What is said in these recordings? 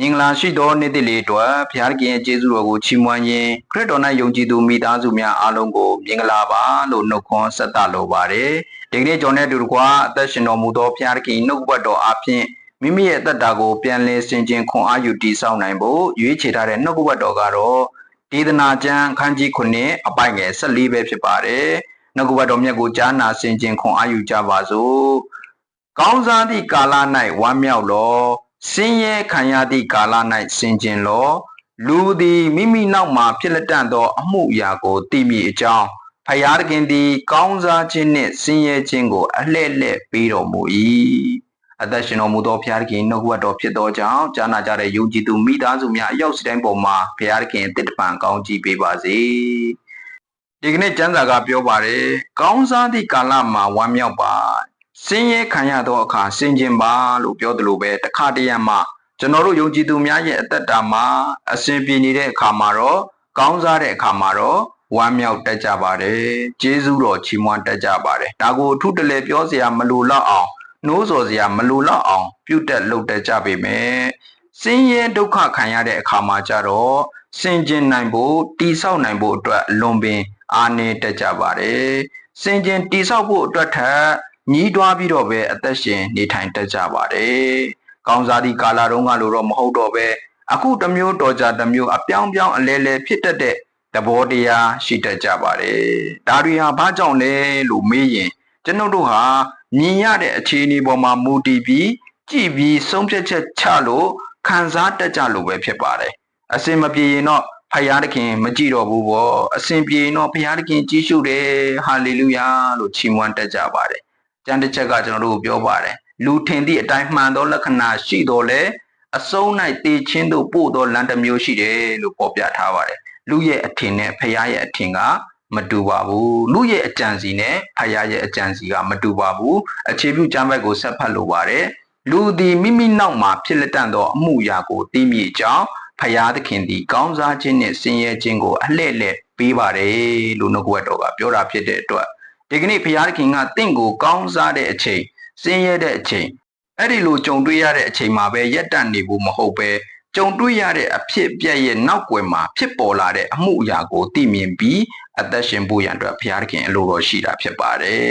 မင်္ဂလာရှိသောနေ့တစ်လေးအတွက်ဘုရားသခင်ရဲ့ကျေးဇူးတော်ကိုချီးမွမ်းရင်းခရစ်တော်၌ယုံကြည်သူမိသားစုများအားလုံးကိုမင်္ဂလာပါလို့နှုတ်ခွန်းဆက်သလိုပါတယ်ဒီကနေ့ကျွန်တော်နဲ့အတူတကွာအသက်ရှင်တော်မူသောဘုရားသခင်နှုတ်ကပတ်တော်အဖျင်မိမိရဲ့အသက်တာကိုပြန်လည်ဆင်ခြင်ခွန်အားယူတည်ဆောက်နိုင်ဖို့ရွေးချယ်ထားတဲ့နှုတ်ကပတ်တော်ကတော့ဒေသနာကျမ်းခန်းကြီး9အပိုင်ငယ်14ပဲဖြစ်ပါတယ်နှုတ်ကပတ်တော်မြတ်ကိုကြားနာဆင်ခြင်ခွန်အားယူကြပါစို့ကောင်းစားသည့်ကာလ၌ဝမ်းမြောက်လော ဆင်းရဲခံရသည့်ကာလ၌ဆင်ခြင်လောလူသည်မိမိနောက်မှဖြစ်လက်တန့်သော အမှုအရာကိုသိမိအကြောင်းဖယားသခင်သည် ကောင်းစားခြင်းနှင့်ဆင်းရဲခြင်းကို အလှဲ့လှဲ့ပေးတော်မူ၏အသက်ရှင်တော်မူသောဘုရားသခင်နှုတ်ကပတ်တော်ဖြစ်သောကြောင့်ကြားနာကြတဲ့ယုံကြည်သူမိသားစုများအရောက်စတိုင်းပေါ်မှာဘုရားသခင်တစ်တပံကောင်းကြီးပေးပါစေဒီကနေ့ကျမ်းစာကပြောပါတယ်ကောင်းစားသည့်ကာလမှာဝမ်းမြောက်ပါ ဆင်းရဲခံရသောအခါဆင်ခြင်ပါလို့ပြောသလိုပဲတခါတရံမှာကျွန်တော်တို့ယုံကြည်သူများရဲ့အသက်တာမှာအစဉ်ပြေနေတဲ့အခါမှာတော့ကောင်းစားတဲ့အခါမှာတော့ဝမ်းမြောက်တတ်ကြပါတယ်ကျေးဇူးတော်ချီးမွမ်းတတ်ကြပါတယ်ဒါကိုအထုတလဲပြောစရာမလိုတော့အောင်နှိုးဆော်စရာမလိုတော့အောင် ပြုတ်တက်လှုပ်တတ်ကြပေမဲ့ဆင်းရဲဒုက္ခခံရတဲ့အခါမှာကြတော့စင်ကျင်နိုင်ဖို့တိဆောက်နိုင်ဖို့အတွက်လွန်ပင် အားနည်းတတ်ကြပါတယ်စင်ကျင်တိဆောက်ဖို့အတွက်ထက် ညီးတွားပြီးတော့ပဲအသက်ရှင်နေထိုင်တတ်ကြပါတယ်။ကောင်းစားသည့်ကာလတုန်းကလိုတော့မဟုတ်တော့ပဲအခုတစ်မျိုးတော်ကြတစ်မျိုးအပြောင်းပြောင်းအလဲလဲဖြစ်တတ်တဲ့သဘောတရားရှိတတ်ကြပါတယ်။ဒါတွေဟာဘာကြောင့်လဲလို့မေးရင်ကျွန်ုပ်တို့ဟာမြင်ရတဲ့အခြေအနေပေါ်မှာမူတည်ပြီးကြည့်ပြီးဆုံးဖြတ်ချက်ချလို့ခံစားတတ်ကြလို့ပဲဖြစ်ပါတယ်။အစင်မပြေရင်တော့ဖယားသခင်မကြည့်တော့ဘူးပေါ့အစဉ်ပြေရင်တော့ဖယားသခင်ကြည့်ရှုတယ်ဟာလေလုယာလို့ချီးမွမ်းတတ်ကြပါတယ် ကျမ်းတစ်ချက်ကကျွန်တော်တို့ပြောပါတယ်လူထင်သည့်အတိုင်းမှန်သောလက္ခဏာရှိတော်လဲအစုံ၌တည်ခြင်းတို့ပို့သောလမ်းတစ်မျိုးရှိတယ်လို့ပေါ်ပြထားပါတယ်လူရဲ့အထင်နဲ့ဖခင်ရဲ့အထင်ကမတူပါဘူးလူရဲ့အကြံစီနဲ့ဖခင်ရဲ့အကြံစီကမတူပါဘူးအခြေပြုကျမ်းဘက်ကိုဆက်ဖတ်လိုပါတယ်လူသည်မိမိနောက်မှာဖြစ်လက်တန့်သောအမှုရာကိုသိမြင်ကြောင်းဖယားသခင်သည်ကောင်းစားခြင်းနှင့်ဆင်းရဲခြင်းကိုအလှဲ့လှဲ့ပေးပါတယ်လို့နှုတ်ကပတ်တော်ကပြောတာဖြစ်တဲ့အတွက် ဒီကနေ့ဘုရားသခင်ကတင့်ကိုကောင်းစားတဲ့အချိန်စင်းရဲတဲ့အချိန်အဲ့ဒီလိုကြုံတွေ့ရတဲ့အချိန်မှာပဲရက်တန့်နေဖို့မဟုတ်ပဲကြုံတွေ့ရတဲ့အဖြစ်အပျက်ရဲ့နောက်ွယ်မှာဖြစ်ပေါ်လာတဲ့အမှုအရာကိုသိမြင်ပြီးအသက်ရှင်ဖို့ရန်အတွက်ဘုရားသခင်အလိုတော်ရှိတာဖြစ်ပါတယ်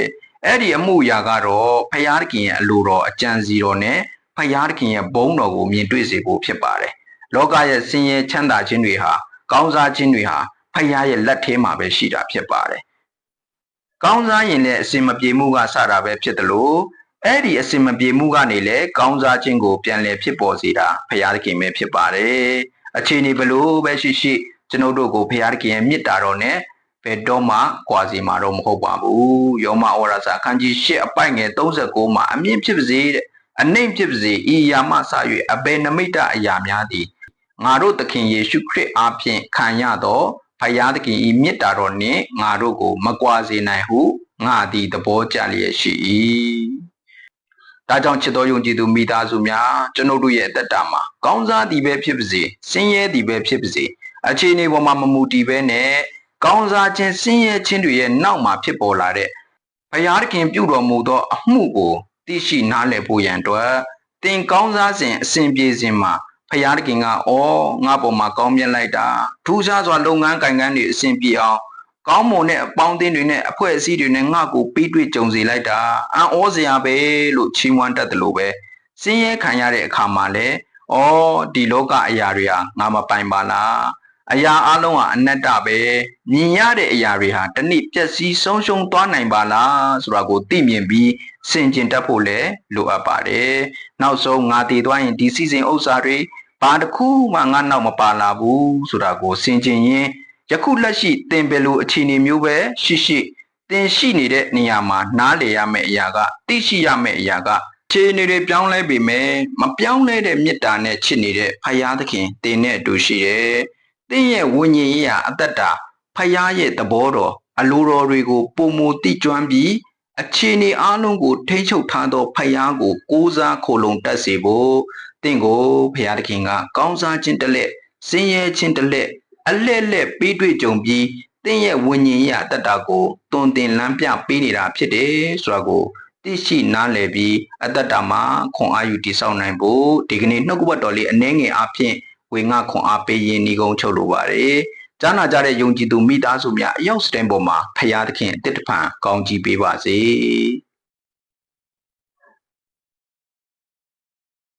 အဲ့ဒီအမှုအရာကတော့ဘုရားသခင်ရဲ့အလိုတော်အကြံစီတော်နဲ့ဘုရားသခင်ရဲ့ဘုန်းတော်ကိုမြင်တွေ့စေဖို့ဖြစ်ပါတယ်လောကရဲ့ဆင်းရဲချမ်းသာခြင်းတွေဟာကောင်းစားခြင်းတွေဟာဖခင်ရဲ့လက်ထဲမှာပဲရှိတာဖြစ်ပါတယ် ကောင်းစားရင်လည်းအစင်မပြေမှုကစတာပဲဖြစ်တယ်လို့အဲ့ဒီအစင်မပြေမှုကနေလည်းကောင်းစားခြင်းကိုပြန်လည်ဖြစ်ပေါ်စေတာဖရာသခင်ပဲဖြစ်ပါတယ်အခြေအနေဘလို့ပဲရှိရှိကျွန်ုပ်တို့ကိုဖရာသခင်ရဲ့မေတ္တာတော်နဲ့ဘယ်တော့မှကွာစီမှာတော့မဟုတ်ပါဘူးယောမဩဝါဒစာအခန်းကြီး၈အပိုက်ငယ်39မှာအမြင့်ဖြစ်ပါစေတဲ့အနှိမ့်ဖြစ်ပါစေဤယာမစ၍အဘယ်နမိတ်တအရာများသည်ငါတို့သခင်ယေရှုခရစ်အားဖြင့်ခံရသော ဖယားသခင်ဤမေတ္တာတော်နှင့်ငါတို့ကို မကွာစေနိုင်ဟုငါသည်သဘောကျလျက်ရှိ၏ဒါကြောင့်ချစ်တော်ယုံကြည်သူမိသားစုများကျွန်ုပ်တို့ရဲ့အသက်တာမှာကောင်းစားသည်ပဲဖြစ်ပါစေဆင်းရဲသည်ပဲဖြစ်ပါစေအခြေအနေပေါ်မှာမမူတည်ပဲနဲ့ကောင်းစားခြင်းဆင်းရဲခြင်းတွေရဲ့နောက်မှာဖြစ်ပေါ်လာတဲ့ဘုရားသခင်ပြုတော်မူသောအမှုကိုသိရှိနားလည်ဖို့ရန်အတွက်သင်ကောင်းစားစဉ်အစဉ်ပြေစဉ်မှာ ဖယားတခင်ကဩငါပေါ်မှာကောင်းမြတ်လိုက်တာထူးခြားစွာလုပ်ငန်းကိုင်ကန်းတွေအဆင်ပြေအောင်ကောင်းမွန်တဲ့အပေါင်းအသင်းတွေနဲ့အဖွဲ့အစည်းတွေနဲ့ငါ့ကိုပြီးတွေ့ကြုံစေလိုက်တာအံ့ဩစရာပဲလို့ချီးမွမ်းတတ်တယ်လို့ပဲစင်းရဲခံရတဲ့အခါမှာလဲဩဒီလောကအရာတွေဟာငါမပိုင်ပါလားအရာအလုံးဟာအနတ္တပဲမြင်ရတဲ့အရာတွေဟာတနည်းပျက်စီးဆုံးရှုံးသွားနိုင်ပါလားဆိုတာကိုသိမြင်ပြီးစင်ကျင်တတ်ဖို့လည်းလိုအပ်ပါတယ်နောက်ဆုံးငါတည်သွားရင်ဒီစီစဉ်ဥစ္စာတွေ ဘာတစ်ခုမှငါနောက်မပါလာဘူးဆိုတာကိုစင်ကျင်ရင်ယခုလက်ရှိသင်ဘယ်လိုအခြေအနေမျိုးပဲရှိရှိသင်ရှိနေတဲ့နေရာမှာနားလေရမယ့်အရာကသိရှိရမယ့်အရာကခြေနေတွေပြောင်းလဲပေမဲ့မပြောင်းလဲတဲ့မေတ္တာနဲ့ချစ်နေတဲ့ဖယားသခင်သင်နဲ့အတူရှိတယ်။သင်ရဲ့ဝိညာဉ်ရေးရာအသက်တာဖယားရဲ့သဘောတော်အလိုတော်တွေကိုပုံမူတိကျွမ်းပြီးအခြေအနေအလုံးကိုထိ ंछ ုပ်ထားသောဖယားကိုကိုးစားခိုလုံတတ်စေဖို့ တင့်ကိုဖရာသခင်က ကောင်းစားခြင်းတလက်စင်ရဲခြင်းတလက်အလဲ့လက်ပေးတွေ့ကြုံပြီးတင့်ရဲ့ဝิญဉ်ရတတ်တာကိုတွင်တင်လမ်းပြပေးနေတာဖြစ်တယ်ဆိုတာကိုသိရှိနားလည်ပြီးအသက်တာမှာခွန်အားယူတည်ဆောက်နိုင်ဖို့ဒီကနေ့နှုတ်ကပတ်တော်လေးအနှဲငယ်အဖြစ်ဝေငှခွန်အားပေးရင်းဤကုန်းချုပ်လိုပါတယ်။ကြားနာကြတဲ့ယုံကြည်သူမိသားစုများအရောက်စတဲ့ပေါ်မှာဖရာသခင်အတစ်တဖန်ကောင်းချီးပေးပါစေ။